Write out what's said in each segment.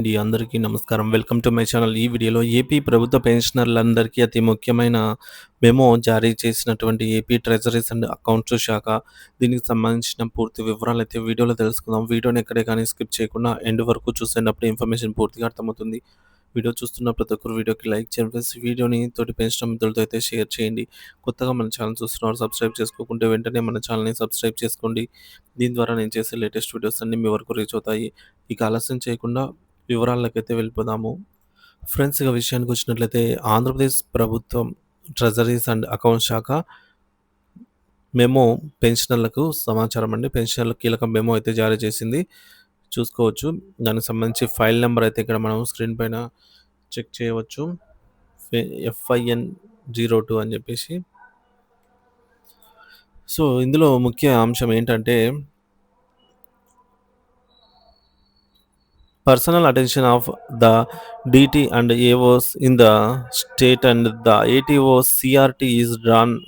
అండి అందరికీ నమస్కారం. Welcome to my channel. ఈ వీడియోలో ఏపీ ప్రభుత్వ పెన్షనర్లందరికీ అతి ముఖ్యమైన మెమో జారీ చేసినటువంటి ఏపీ ట్రెజరీస్ అండ్ అకౌంట్స్ శాఖ. దీనికి సంబంధించిన పూర్తి వివరాలు అయితే వీడియోలో తెలుసుకుందాం. వీడియోని ఎక్కడే కానీ స్కిప్ చేయకుండా ఎండ్ వరకు చూసేటప్పుడు ఇన్ఫర్మేషన్ పూర్తిగా అర్థమవుతుంది. వీడియో చూస్తున్న ప్రతి ఒక్కరు వీడియోకి లైక్ చేయండి వీడియోని తోటి పెన్షన్ మిత్రులతో అయితే షేర్ చేయండి. కొత్తగా మన ఛానల్ చూస్తున్నారు సబ్స్క్రైబ్ చేసుకోకుంటే వెంటనే మన ఛానల్ని సబ్స్క్రైబ్ చేసుకోండి. దీని ద్వారా నేను చేసే లేటెస్ట్ వీడియోస్ అన్ని మీ వరకు రీచ్ అవుతాయి. ఇక ఆలస్యం చేయకుండా వివరాలకైతే వెళ్ళిపోదాము. ఫ్రెండ్స్ ఇక విషయానికి వచ్చినట్లయితే ఆంధ్రప్రదేశ్ ప్రభుత్వం ట్రెజరీస్ అండ్ అకౌంట్ శాఖ మెమో పెన్షనర్లకు సమాచారం అండి. పెన్షనర్లకు కీలక మెమో అయితే జారీ చేసింది. చూసుకోవచ్చు. దానికి సంబంధించి ఫైల్ నెంబర్ అయితే ఇక్కడ మనం స్క్రీన్ పైన చెక్ చేయవచ్చు. ఎఫ్ఐఎన్ జీరో టూ అని చెప్పేసి. సో ఇందులో ముఖ్య అంశం ఏంటంటే personal attention of the DT and AOs in the state and the ATO CRT is drawn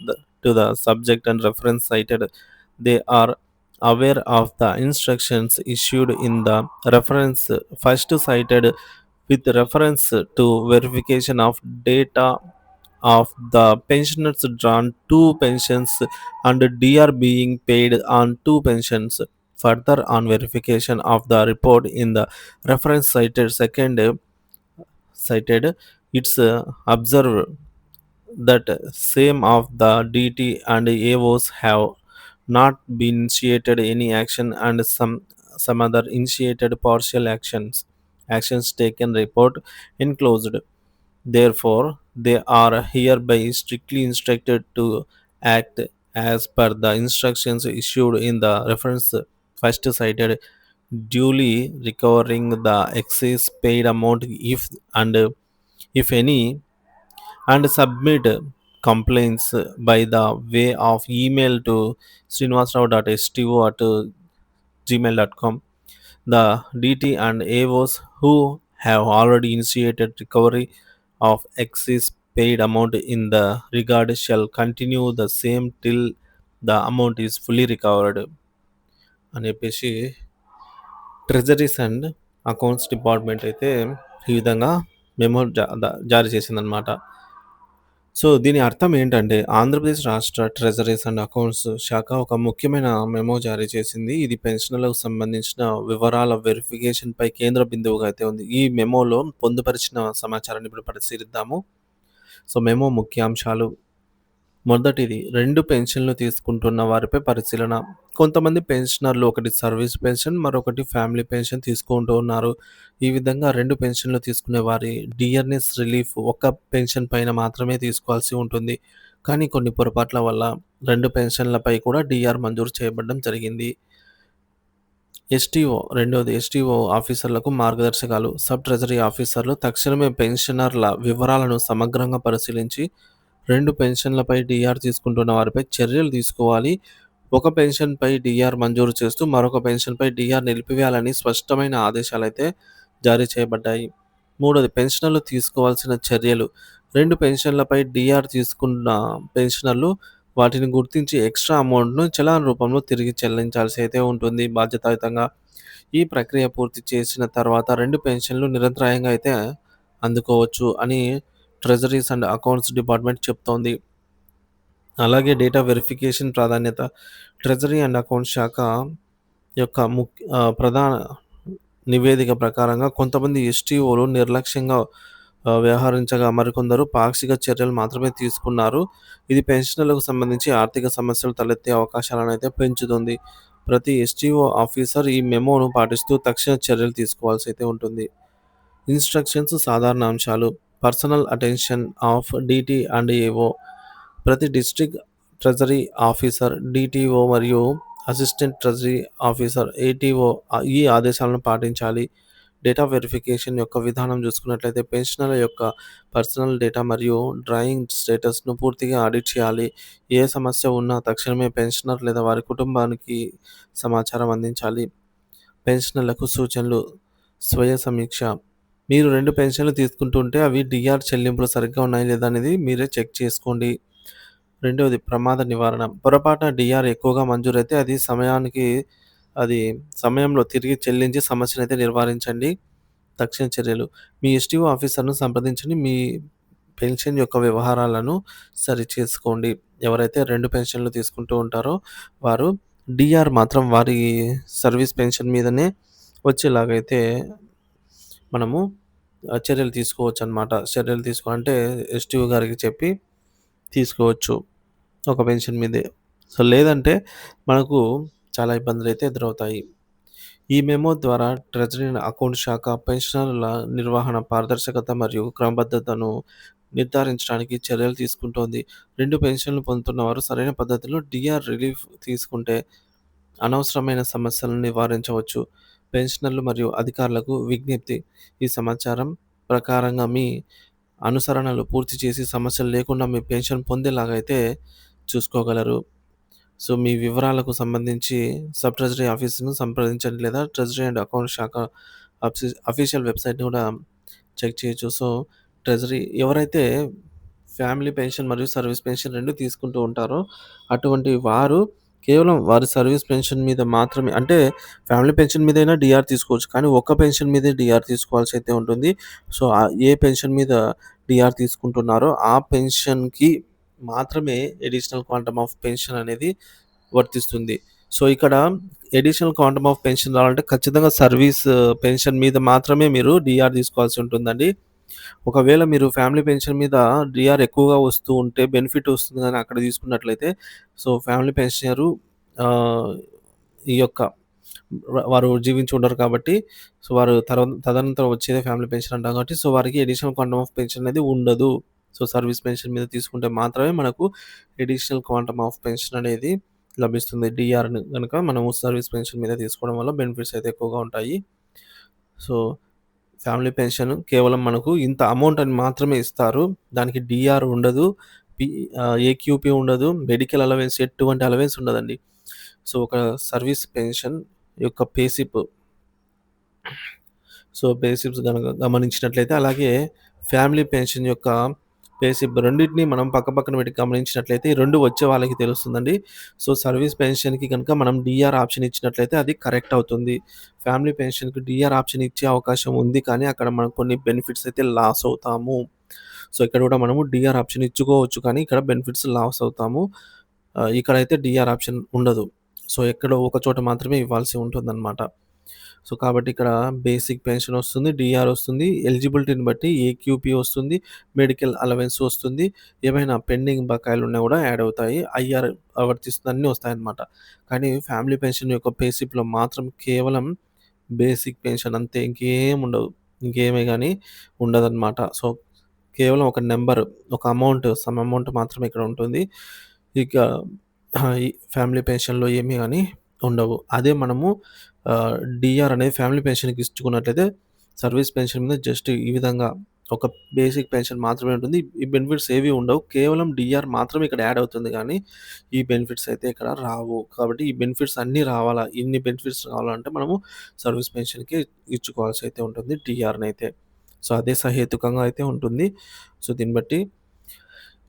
to the subject and reference cited. They are aware of the instructions issued in the reference first cited with reference to verification of data of the pensioners drawn two pensions and DR being paid on two pensions. Further, on verification of the report in the reference cited second cited, it's uh, observed that same of the DT and AOs have not been initiated any action and some some other initiated partial actions actions taken report enclosed. Therefore they are hereby strictly instructed to act as per the instructions issued in the reference first cited duly recovering the excess paid amount if and if any and submit complaints by the way of email to srinivasrao.sto at gmail.com. The DT and AOs who have already initiated recovery of excess paid amount in the regard shall continue the same till the amount is fully recovered. అని చెప్పేసి treasuries and accounts department అయితే ఈ విధంగా memo జా జారీ చేసిందనమాట so దీని అర్థం ఏంటంటే ఆంధ్రప్రదేశ్ రాష్ట్ర ట్రెజరీస్ అండ్ అకౌంట్స్ శాఖ ఒక ముఖ్యమైన మెమో జారీ చేసింది. ఇది పెన్షన్లకు సంబంధించిన వివరాల వెరిఫికేషన్పై కేంద్ర బిందువుగా అయితే ఉంది. ఈ మెమోలో పొందుపరిచిన సమాచారాన్ని ఇప్పుడు పరిశీలిద్దాము. సో మెమో ముఖ్యాంశాలు. మొదటిది రెండు పెన్షన్లు తీసుకుంటున్న వారిపై పరిశీలన. కొంతమంది పెన్షనర్లు ఒకటి సర్వీస్ పెన్షన్ మరొకటి ఫ్యామిలీ పెన్షన్ తీసుకుంటూ ఉన్నారు. ఈ విధంగా రెండు పెన్షన్లు తీసుకునే వారి డియర్నెస్ రిలీఫ్ ఒక పెన్షన్ పైన మాత్రమే తీసుకోవాల్సి ఉంటుంది. కానీ కొన్ని పొరపాట్ల వల్ల రెండు పెన్షన్లపై కూడా డిఆర్ మంజూరు చేయబడడం జరిగింది. ఎస్టీఓ రెండవది ఎస్టీఓ ఆఫీసర్లకు మార్గదర్శకాలు. సబ్ ట్రెజరీ ఆఫీసర్లు తక్షణమే పెన్షనర్ల వివరాలను సమగ్రంగా పరిశీలించి రెండు పెన్షన్లపై డిఆర్ తీసుకుంటున్న వారిపై చర్యలు తీసుకోవాలి. ఒక పెన్షన్పై డిఆర్ మంజూరు చేస్తూ మరొక పెన్షన్పై డిఆర్ నిలిపివేయాలని స్పష్టమైన ఆదేశాలు అయితే జారీ చేయబడ్డాయి. మూడోది పెన్షనర్లు తీసుకోవాల్సిన చర్యలు. రెండు పెన్షన్లపై డిఆర్ తీసుకున్న పెన్షనర్లు వాటిని గుర్తించి ఎక్స్ట్రా అమౌంట్ను చలాన్ రూపంలో తిరిగి చెల్లించాల్సి అయితే ఉంటుంది బాధ్యతాయుతంగా. ఈ ప్రక్రియ పూర్తి చేసిన తర్వాత రెండు పెన్షన్లు నిరంతరాయంగా అయితే అందుకోవచ్చు అని ట్రెజరీస్ అండ్ అకౌంట్స్ డిపార్ట్మెంట్ చెప్తోంది. అలాగే డేటా వెరిఫికేషన్ ప్రాధాన్యత ట్రెజరీ అండ్ అకౌంట్స్ శాఖ యొక్క ముఖ్య ప్రధాన నివేదిక ప్రకారంగా కొంతమంది ఎస్టీఓలు నిర్లక్ష్యంగా వ్యవహరించగా మరికొందరు పాక్షిక చర్యలు మాత్రమే తీసుకున్నారు. ఇది పెన్షన్లకు సంబంధించి ఆర్థిక సమస్యలు తలెత్తే అవకాశాలను అయితే పెంచుతుంది. ప్రతి ఎస్టీఓ ఆఫీసర్ ఈ మెమోను పాటిస్తూ తక్షణ చర్యలు తీసుకోవాల్సి అయితే ఉంటుంది. ఇన్స్ట్రక్షన్స్ సాధారణ అంశాలు. Personal attention of DT and AO ప్రతి డిస్ట్రిక్ట్ ట్రెజరీ ఆఫీసర్ డిటిఓ మరియు అసిస్టెంట్ ట్రెజరీ ఆఫీసర్ ఏటీఓ ఈ ఆదేశాలను పాటించాలి. డేటా వెరిఫికేషన్ యొక్క విధానం చూసుకున్నట్లయితే పెన్షనర్ల యొక్క పర్సనల్ డేటా మరియు డ్రాయింగ్ స్టేటస్ను పూర్తిగా ఆడిట్ చేయాలి. ఏ సమస్య ఉన్నా తక్షణమే పెన్షనర్ లేదా వారి కుటుంబానికి సమాచారం అందించాలి. పెన్షనర్లకు సూచనలు స్వయ సమీక్ష మీరు రెండు పెన్షన్లు తీసుకుంటుంటే అవి డిఆర్ చెల్లింపులు సరిగ్గా ఉన్నాయా లేదా అనేది మీరే చెక్ చేసుకోండి రెండవది ప్రమాద నివారణ పొరపాటున డిఆర్ ఎక్కువగా మంజూరైతే అది సమయానికి అది సమయంలో తిరిగి చెల్లించి సమస్యను అయితే నివారించండి తక్షణ చర్యలు మీ ఎస్టీఓ ఆఫీసర్‌ను సంప్రదించండి. మీ పెన్షన్ యొక్క వ్యవహారాలను సరిచేసుకోండి. ఎవరైతే రెండు పెన్షన్‌లు తీసుకుంటూ ఉంటారో వారు డిఆర్ మాత్రం వారి సర్వీస్ పెన్షన్ మీదనే వచ్చేలాగైతే మనము చర్యలు తీసుకోవచ్చు అనమాట చర్యలు తీసుకో అంటే ఎస్టీఓ గారికి చెప్పి తీసుకోవచ్చు. ఒక పెన్షన్ మీదే. సో, లేదంటే మనకు చాలా ఇబ్బందులు అయితే ఎదురవుతాయి. ఈ మెమో ద్వారా ట్రెజరీ అకౌంట్ శాఖ పెన్షనర్ల నిర్వహణ పారదర్శకత మరియు క్రమబద్ధతను నిర్ధారించడానికి చర్యలు తీసుకుంటోంది. రెండు పెన్షన్‌లు పొందుతున్నవారు సరైన పద్ధతిలో డిఆర్ రిలీఫ్ తీసుకుంటే అనవసరమైన సమస్యలను నివారించవచ్చు. పెన్షనర్లు మరియు అధికారులకు విజ్ఞప్తి. ఈ సమాచారం ప్రకారంగా మీ అనుసరణలు పూర్తి చేసి సమస్యలు లేకుండా మీ పెన్షన్ పొందేలాగా అయితే చూసుకోగలరు. సో, మీ వివరాలకు సంబంధించి సబ్ ట్రెజరీ ఆఫీస్‌ను సంప్రదించండి లేదా ట్రెజరీ అండ్ అకౌంట్ శాఖ అఫీషియల్ వెబ్‌సైట్‌ని కూడా చెక్ చేయొచ్చు. సో, ట్రెజరీ ఎవరైతే ఫ్యామిలీ పెన్షన్ మరియు సర్వీస్ పెన్షన్ రెండు తీసుకుంటూ ఉంటారో అటువంటి వారు కేవలం వారి సర్వీస్ పెన్షన్ మీద మాత్రమే అంటే ఫ్యామిలీ పెన్షన్ మీదైనా డిఆర్ తీసుకోవచ్చు. కానీ ఒక్క పెన్షన్ మీదే తీసుకోవాల్సి అయితే ఉంటుంది. సో, ఏ పెన్షన్ మీద డిఆర్ తీసుకుంటున్నారో ఆ పెన్షన్‌కి మాత్రమే ఎడిషనల్ క్వాంటమ్ ఆఫ్ పెన్షన్ అనేది వర్తిస్తుంది. సో, ఇక్కడ ఎడిషనల్ క్వాంటమ్ ఆఫ్ పెన్షన్ రావాలంటే ఖచ్చితంగా సర్వీస్ పెన్షన్ మీద మాత్రమే మీరు డిఆర్ తీసుకోవాల్సి ఉంటుందండి. ఒకవేళ మీరు ఫ్యామిలీ పెన్షన్ మీద డిఆర్ ఎక్కువగా వస్తూ ఉంటే బెనిఫిట్ వస్తుంది కానీ అక్కడ తీసుకున్నట్లయితే సో, ఫ్యామిలీ పెన్షనరు ఈ యొక్క వారు జీవించి ఉండరు కాబట్టి సో, వారు తర్వా తదనంతరం వచ్చేదే ఫ్యామిలీ పెన్షన్ అంటాం కాబట్టి సో, వారికి అడిషనల్ క్వాంటమ్ ఆఫ్ పెన్షన్ అనేది ఉండదు. సో, సర్వీస్ పెన్షన్ మీద తీసుకుంటే మాత్రమే మనకు అడిషనల్ క్వాంటమ్ ఆఫ్ పెన్షన్ అనేది లభిస్తుంది. డిఆర్ని కనుక మనము సర్వీస్ పెన్షన్ మీద తీసుకోవడం వల్ల బెనిఫిట్స్ అయితే ఎక్కువగా ఉంటాయి. సో, ఫ్యామిలీ పెన్షన్ కేవలం మనకు ఇంత అమౌంట్ అని మాత్రమే ఇస్తారు. దానికి డిఆర్ ఉండదు. పి ఆహ్, ఏక్యూపీ ఉండదు. మెడికల్ అలవెన్స్ ఎటువంటి అలవెన్స్ ఉండదండి. సో, ఒక సర్వీస్ పెన్షన్ యొక్క పేసిప్ సో, బేసిప్స్ కనుక గనక గమనించినట్లయితే అలాగే ఫ్యామిలీ పెన్షన్ యొక్క పే రెండింటిని మనం మనం పక్కపక్కన పెట్టి గమనించినట్లయితే ఈ రెండు వచ్చే వాళ్ళకి తెలుస్తుందండి. సో, సర్వీస్ పెన్షన్‌కి కనుక మనం డిఆర్ ఆప్షన్ ఇచ్చినట్లయితే అది కరెక్ట్ అవుతుంది. ఫ్యామిలీ పెన్షన్‌కి డిఆర్ ఆప్షన్ ఇచ్చే అవకాశం ఉంది. కానీ అక్కడ మనం కొన్ని బెనిఫిట్స్ అయితే లాస్ అవుతాము. సో, ఇక్కడ కూడా మనము డిఆర్ ఆప్షన్ ఇచ్చుకోవచ్చు. కానీ ఇక్కడ బెనిఫిట్స్ లాస్ అవుతాము. ఇక్కడైతే డిఆర్ ఆప్షన్ ఉండదు. సో, ఎక్కడో ఒక చోట మాత్రమే ఇవ్వాల్సి ఉంటుందన్నమాట. సో, కాబట్టి ఇక్కడ బేసిక్ పెన్షన్ వస్తుంది. డిఆర్ వస్తుంది. ఎలిజిబిలిటీని బట్టి ఏక్యూపీ వస్తుంది. మెడికల్ అలవెన్స్ వస్తుంది. ఏమైనా పెండింగ్ బకాయిలు ఉన్నా కూడా యాడ్ అవుతాయి. ఐఆర్ వర్తిస్తుంది. అన్నీ వస్తాయన్నమాట. కానీ ఫ్యామిలీ పెన్షన్ యొక్క పే మాత్రం కేవలం బేసిక్ పెన్షన్ అంతే. ఇంకేం ఉండవు. ఇంకేమే కానీ ఉండదన్నమాట. సో, కేవలం ఒక నెంబర్ ఒక అమౌంట్, సమ్ అమౌంట్ మాత్రమే ఇక్కడ ఉంటుంది. ఇక ఈ ఫ్యామిలీ పెన్షన్‌లో ఏమి కానీ ఉండవు. అదే మనము డిఆర్ అనేది ఫ్యామిలీ పెన్షన్‌కి ఇచ్చుకున్నట్లయితే సర్వీస్ పెన్షన్ మీద జస్ట్ ఈ విధంగా ఒక బేసిక్ పెన్షన్ మాత్రమే ఉంటుంది. ఈ బెనిఫిట్స్ ఏవి ఉండవు. కేవలం డిఆర్ మాత్రమే ఇక్కడ యాడ్ అవుతుంది కానీ ఈ బెనిఫిట్స్ అయితే ఇక్కడ రావు. కాబట్టి ఈ బెనిఫిట్స్ అన్నీ రావాలా, ఇన్ని బెనిఫిట్స్ రావాలంటే మనము సర్వీస్ పెన్షన్‌కి ఇచ్చుకోవాల్సి అయితే ఉంటుంది డీఆర్‌నైతే. సో, అదే సహేతుకంగా అయితే ఉంటుంది. సో, దీన్ని బట్టి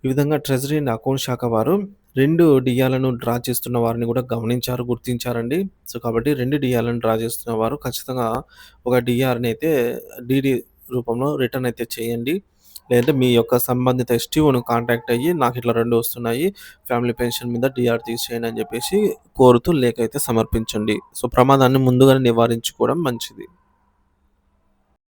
ఈ విధంగా ట్రెజరీ అండ్ అకౌంట్ శాఖ వారు రెండు డియాలను డ్రా చేస్తున్న వారిని కూడా గమనించారు, గుర్తించారండి. సో, కాబట్టి రెండు డియాలను డ్రా చేస్తున్న వారు ఖచ్చితంగా ఒక డిఆర్ని అయితే డిడి రూపంలో రిటర్న్ అయితే చేయండి. లేదంటే మీ యొక్క సంబంధిత ఎస్టీఓను కాంటాక్ట్ అయ్యి నాకు ఇట్లా రెండు వస్తున్నాయి. ఫ్యామిలీ పెన్షన్ మీద డిఆర్ తీసేయండి అని చెప్పేసి కోరుతూ లేఖ అయితే సమర్పించండి. సో, ప్రమాదాన్ని ముందుగానే నివారించుకోవడం మంచిది.